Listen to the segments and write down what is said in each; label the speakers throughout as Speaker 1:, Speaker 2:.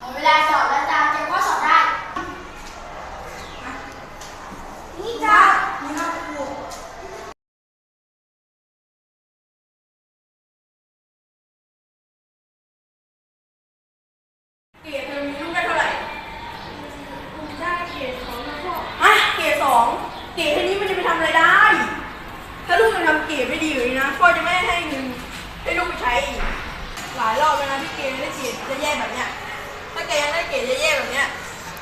Speaker 1: เวลาสอบแล้วจ้าเจ๊ก็สอบได้นี่จ้านี่ครับครู
Speaker 2: เกรดเทอมนี้ลูกได้เท่าไหร่
Speaker 1: ผมได้เกรดสองนะพ่อ
Speaker 2: ฮะเกรดสองเกรดแค่นี้มันจะไปทำอะไรได้ ถ้าลูกยังทำเกรดไม่ดีอยู่นี่นะพ่อจะไม่ให้เงินให้ลูกไปใช้อีกหลายรอบแล้วนะที่เกรดได้เกรดจะแย่แบบเนี้ย ถ้าแกยังได้เกรดแย่ๆแบบเนี้ย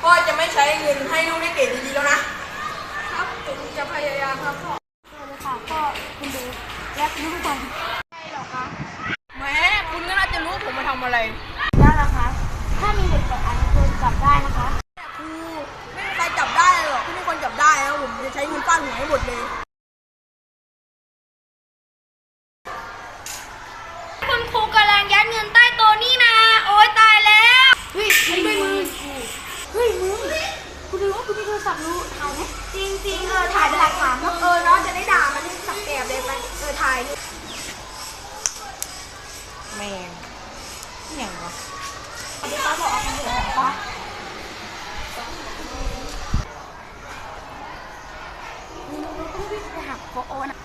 Speaker 2: พ่อจะไม่ใช้เงินให้ลูกได้เกรดดีๆแล้วนะ
Speaker 1: ครับผมจะพยายามครับพ่อสวัสดีค่ะพ่อคุณดูและคุณผู้ชมใช่หรอคะ
Speaker 2: แหมคุณก็น่าจะรู้ว่าผมมาทำอะไร
Speaker 1: ได้แล้วครับถ้ามีเด็กเปิดอันควรจับได้นะคะ
Speaker 2: ครูไม่มีใครจับได้หรอกที่มีคนจับได้แล้วผมจะใช้เงินฟาดหัวให้หมดเลย
Speaker 1: คุณครูกำลังยัดเงินใต้โต๊ะนี่นะ โอ๊ยตายแล้ว เฮ้ยใช้ด้วยมือเฮ้ยมือคุณรู้ว่าคุณมีโทรศัพท์รู้ถ่ายไหมจริงจริงๆเออถ่ายเป็นหลักฐานเนอะเออเนาะจะได้ด่ามันสับแอบเลยไปเออถ่ายดิ
Speaker 2: แม่งอย่างวะ
Speaker 1: สวัสดีครับบอกเอาคนเดียวเหรอไปหักโคโอนะ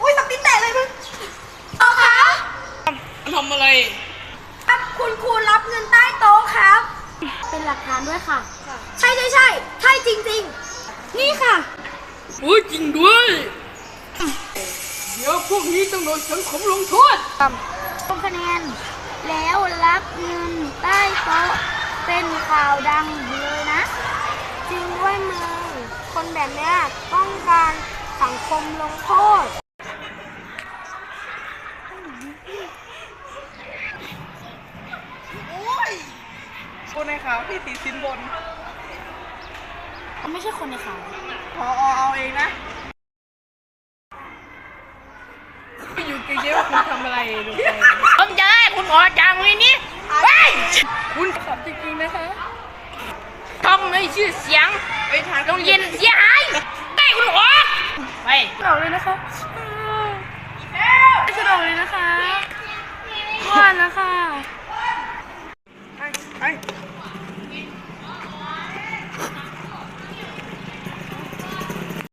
Speaker 1: อุ้ยสับตีนแตกเลยมึงเอาคะ
Speaker 2: ทำอะไร
Speaker 1: ครับคุณครูรับเงินใต้โต๊ะครับ เป็นหลักฐานด้วยค่ะ ใช่ใช่ใช่ใช่จริง ๆ นี่ค่ะ
Speaker 2: โอ้ยจริงด้วย เดี๋ยวพวกนี้ต้องโดนสังคมลงโทษ
Speaker 1: ลงคะแนน แล้วรับเงินใต้โต๊ะเป็นข่าวดังเลยนะ จริงด้วยมือ คนแบบเนี้ยต้องการสังคมลงโทษ
Speaker 2: โอ้ย คนในข่าวที่ติดสินบน
Speaker 1: ไม่ใช่คนในข่าว
Speaker 2: พอเอาเองนะอยู่เกยว่าคุณทำอะไรดูไป
Speaker 3: ผมจะให้คุณออกจากโรงเรียนนี้ไป
Speaker 2: คุณขับจริงๆนะคะ
Speaker 3: ทำให้ชื่อเสียง
Speaker 2: ไปทาน
Speaker 3: โรงเรียนเสียหาย